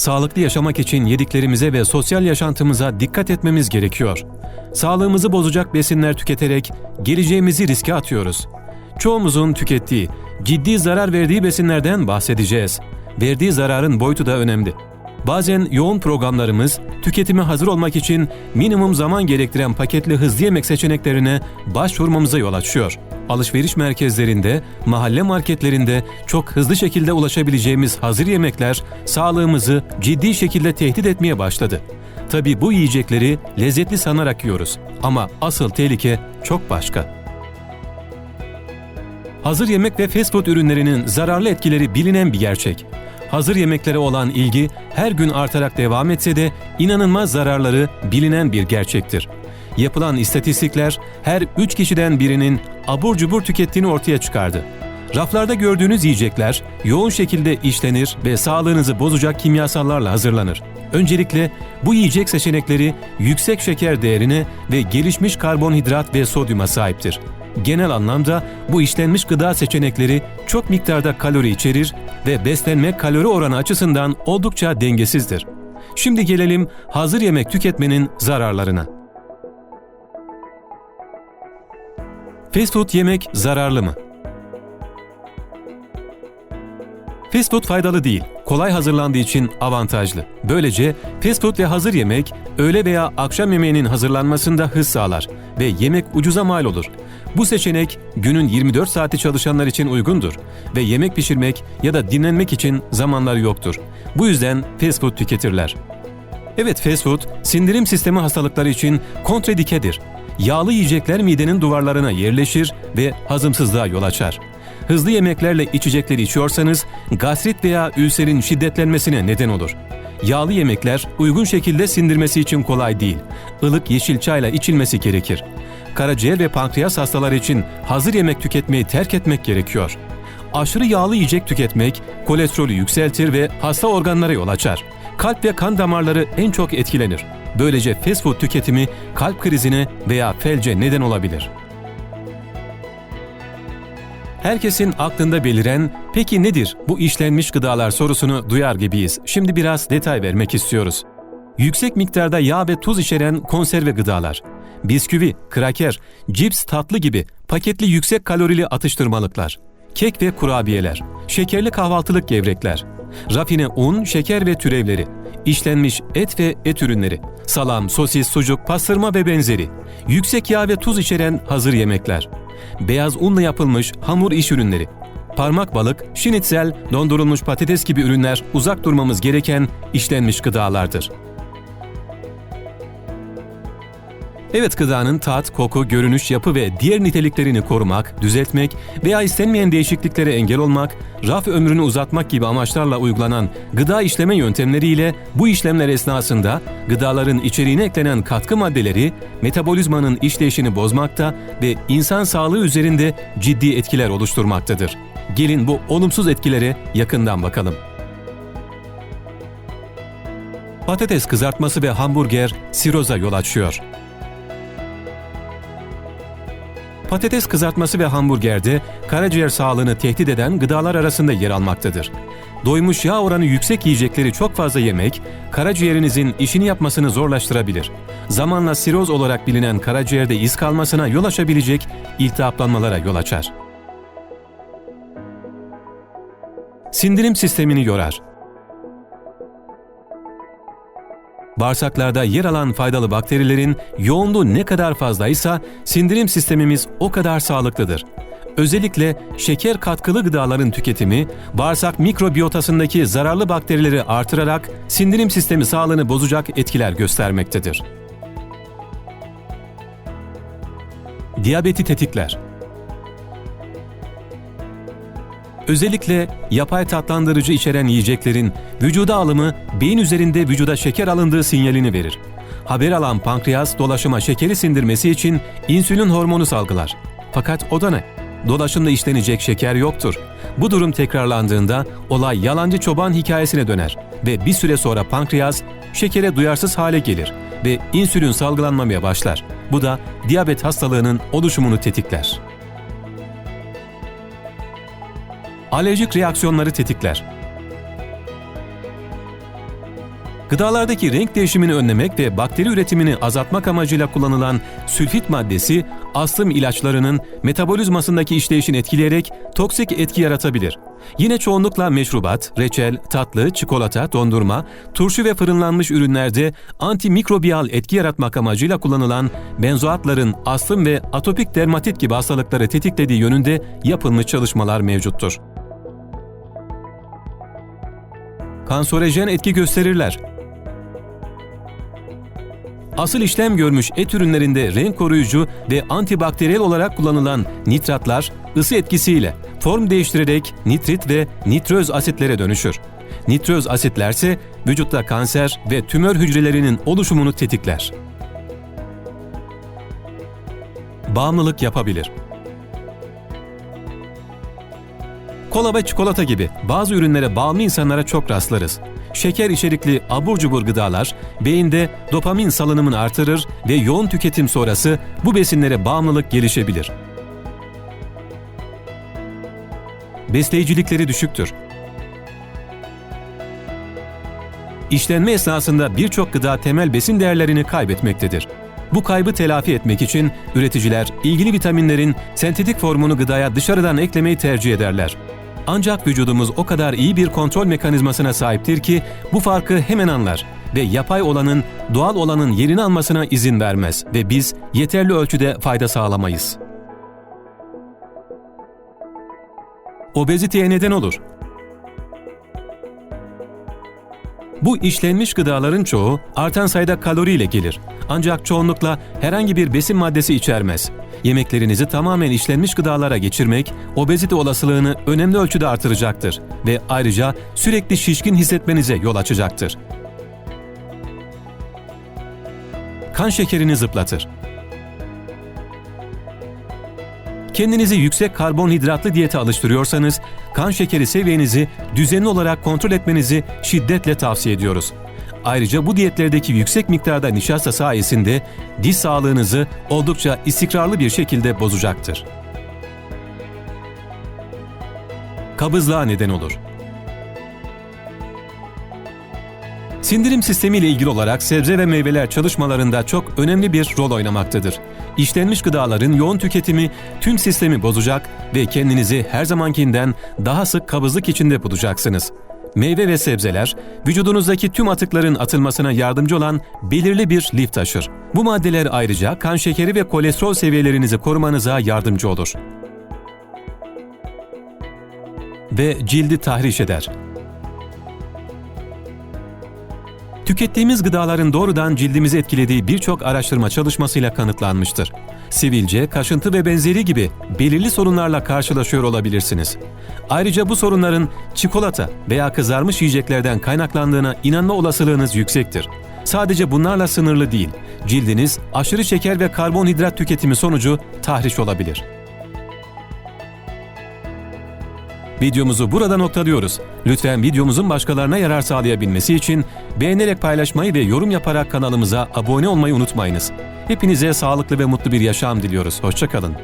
Sağlıklı yaşamak için yediklerimize ve sosyal yaşantımıza dikkat etmemiz gerekiyor. Sağlığımızı bozacak besinler tüketerek geleceğimizi riske atıyoruz. Çoğumuzun tükettiği, ciddi zarar verdiği besinlerden bahsedeceğiz. Verdiği zararın boyutu da önemli. Bazen yoğun programlarımız tüketime hazır olmak için minimum zaman gerektiren paketli hızlı yemek seçeneklerine başvurmamıza yol açıyor. Alışveriş merkezlerinde, mahalle marketlerinde çok hızlı şekilde ulaşabileceğimiz hazır yemekler sağlığımızı ciddi şekilde tehdit etmeye başladı. Tabi bu yiyecekleri lezzetli sanarak yiyoruz ama asıl tehlike çok başka. Hazır yemek ve fast food ürünlerinin zararlı etkileri bilinen bir gerçek. Hazır yemeklere olan ilgi her gün artarak devam etse de inanılmaz zararları bilinen bir gerçektir. Yapılan istatistikler her 3 kişiden birinin abur cubur tükettiğini ortaya çıkardı. Raflarda gördüğünüz yiyecekler yoğun şekilde işlenir ve sağlığınızı bozacak kimyasallarla hazırlanır. Öncelikle bu yiyecek seçenekleri yüksek şeker değerine ve gelişmiş karbonhidrat ve sodyuma sahiptir. Genel anlamda bu işlenmiş gıda seçenekleri çok miktarda kalori içerir ve beslenme kalori oranı açısından oldukça dengesizdir. Şimdi gelelim hazır yemek tüketmenin zararlarına. Fast food yemek zararlı mı? Fast food faydalı değil, kolay hazırlandığı için avantajlı. Böylece fast food ve hazır yemek öğle veya akşam yemeğinin hazırlanmasında hız sağlar ve yemek ucuza mal olur. Bu seçenek günün 24 saati çalışanlar için uygundur ve yemek pişirmek ya da dinlenmek için zamanları yoktur. Bu yüzden fast food tüketirler. Evet fast food, sindirim sistemi hastalıkları için kontradikedir. Yağlı yiyecekler midenin duvarlarına yerleşir ve hazımsızlığa yol açar. Hızlı yemeklerle içecekleri içiyorsanız gastrit veya ülserin şiddetlenmesine neden olur. Yağlı yemekler uygun şekilde sindirmesi için kolay değil. Ilık yeşil çayla içilmesi gerekir. Karaciğer ve pankreas hastaları için hazır yemek tüketmeyi terk etmek gerekiyor. Aşırı yağlı yiyecek tüketmek kolesterolü yükseltir ve hasta organlara yol açar. Kalp ve kan damarları en çok etkilenir. Böylece fast food tüketimi kalp krizine veya felce neden olabilir. Herkesin aklında beliren peki nedir bu işlenmiş gıdalar sorusunu duyar gibiyiz. Şimdi biraz detay vermek istiyoruz. Yüksek miktarda yağ ve tuz içeren konserve gıdalar, bisküvi, kraker, cips tatlı gibi paketli yüksek kalorili atıştırmalıklar, kek ve kurabiyeler, şekerli kahvaltılık gevrekler, rafine un, şeker ve türevleri, işlenmiş et ve et ürünleri, salam, sosis, sucuk, pastırma ve benzeri, yüksek yağ ve tuz içeren hazır yemekler, beyaz unla yapılmış hamur iş ürünleri, parmak balık, şinitzel, dondurulmuş patates gibi ürünler uzak durmamız gereken işlenmiş gıdalardır. Evet gıdanın tat, koku, görünüş, yapı ve diğer niteliklerini korumak, düzeltmek veya istenmeyen değişikliklere engel olmak, raf ömrünü uzatmak gibi amaçlarla uygulanan gıda işleme yöntemleriyle bu işlemler esnasında gıdaların içeriğine eklenen katkı maddeleri metabolizmanın işleyişini bozmakta ve insan sağlığı üzerinde ciddi etkiler oluşturmaktadır. Gelin bu olumsuz etkilere yakından bakalım. Patates kızartması ve hamburger siroza yol açıyor. Patates kızartması ve hamburgerde karaciğer sağlığını tehdit eden gıdalar arasında yer almaktadır. Doymuş yağ oranı yüksek yiyecekleri çok fazla yemek, karaciğerinizin işini yapmasını zorlaştırabilir. Zamanla siroz olarak bilinen karaciğerde iz kalmasına yol açabilecek iltihaplanmalara yol açar. Sindirim sistemini yorar. Bağırsaklarda yer alan faydalı bakterilerin yoğunluğu ne kadar fazlaysa sindirim sistemimiz o kadar sağlıklıdır. Özellikle şeker katkılı gıdaların tüketimi bağırsak mikrobiyotasındaki zararlı bakterileri artırarak sindirim sistemi sağlığını bozacak etkiler göstermektedir. Diyabeti tetikler. Özellikle yapay tatlandırıcı içeren yiyeceklerin vücuda alımı beyin üzerinde vücuda şeker alındığı sinyalini verir. Haber alan pankreas dolaşıma şekeri sindirmesi için insülin hormonu salgılar. Fakat o da ne? Dolaşımda işlenecek şeker yoktur. Bu durum tekrarlandığında olay yalancı çoban hikayesine döner ve bir süre sonra pankreas şekere duyarsız hale gelir ve insülin salgılanmamaya başlar. Bu da diyabet hastalığının oluşumunu tetikler. Alerjik reaksiyonları tetikler. Gıdalardaki renk değişimini önlemek ve bakteri üretimini azaltmak amacıyla kullanılan sülfit maddesi astım ilaçlarının metabolizmasındaki işleyişini etkileyerek toksik etki yaratabilir. Yine çoğunlukla meşrubat, reçel, tatlı, çikolata, dondurma, turşu ve fırınlanmış ürünlerde antimikrobiyal etki yaratmak amacıyla kullanılan benzoatların astım ve atopik dermatit gibi hastalıkları tetiklediği yönünde yapılmış çalışmalar mevcuttur. Kanserojen etki gösterirler. Asıl işlem görmüş et ürünlerinde renk koruyucu ve antibakteriyel olarak kullanılan nitratlar ısı etkisiyle form değiştirerek nitrit ve nitröz asitlere dönüşür. Nitröz asitlerse vücutta kanser ve tümör hücrelerinin oluşumunu tetikler. Bağımlılık yapabilir. Kola ve çikolata gibi bazı ürünlere bağımlı insanlara çok rastlarız. Şeker içerikli abur cubur gıdalar beyinde dopamin salınımını artırır ve yoğun tüketim sonrası bu besinlere bağımlılık gelişebilir. Besleyicilikleri düşüktür. İşlenme esnasında birçok gıda temel besin değerlerini kaybetmektedir. Bu kaybı telafi etmek için üreticiler ilgili vitaminlerin sentetik formunu gıdaya dışarıdan eklemeyi tercih ederler. Ancak vücudumuz o kadar iyi bir kontrol mekanizmasına sahiptir ki bu farkı hemen anlar ve yapay olanın doğal olanın yerini almasına izin vermez ve biz yeterli ölçüde fayda sağlamayız. Obeziteye neden olur. Bu işlenmiş gıdaların çoğu artan sayıda kaloriyle gelir. Ancak çoğunlukla herhangi bir besin maddesi içermez. Yemeklerinizi tamamen işlenmiş gıdalara geçirmek obezite olasılığını önemli ölçüde artıracaktır ve ayrıca sürekli şişkin hissetmenize yol açacaktır. Kan şekerini zıplatır. Kendinizi yüksek karbonhidratlı diyete alıştırıyorsanız, kan şekeri seviyenizi düzenli olarak kontrol etmenizi şiddetle tavsiye ediyoruz. Ayrıca bu diyetlerdeki yüksek miktarda nişasta sayesinde diş sağlığınızı oldukça istikrarlı bir şekilde bozacaktır. Kabızlığa neden olur. Sindirim sistemi ile ilgili olarak sebze ve meyveler çalışmalarında çok önemli bir rol oynamaktadır. İşlenmiş gıdaların yoğun tüketimi tüm sistemi bozacak ve kendinizi her zamankinden daha sık kabızlık içinde bulacaksınız. Meyve ve sebzeler, vücudunuzdaki tüm atıkların atılmasına yardımcı olan belirli bir lif taşır. Bu maddeler ayrıca kan şekeri ve kolesterol seviyelerinizi korumanıza yardımcı olur. Ve cildi tahriş eder. Tükettiğimiz gıdaların doğrudan cildimizi etkilediği birçok araştırma çalışmasıyla kanıtlanmıştır. Sivilce, kaşıntı ve benzeri gibi belirli sorunlarla karşılaşıyor olabilirsiniz. Ayrıca bu sorunların çikolata veya kızarmış yiyeceklerden kaynaklandığına inanma olasılığınız yüksektir. Sadece bunlarla sınırlı değil, cildiniz aşırı şeker ve karbonhidrat tüketimi sonucu tahriş olabilir. Videomuzu burada noktalıyoruz. Lütfen videomuzun başkalarına yarar sağlayabilmesi için beğenerek paylaşmayı ve yorum yaparak kanalımıza abone olmayı unutmayınız. Hepinize sağlıklı ve mutlu bir yaşam diliyoruz. Hoşçakalın.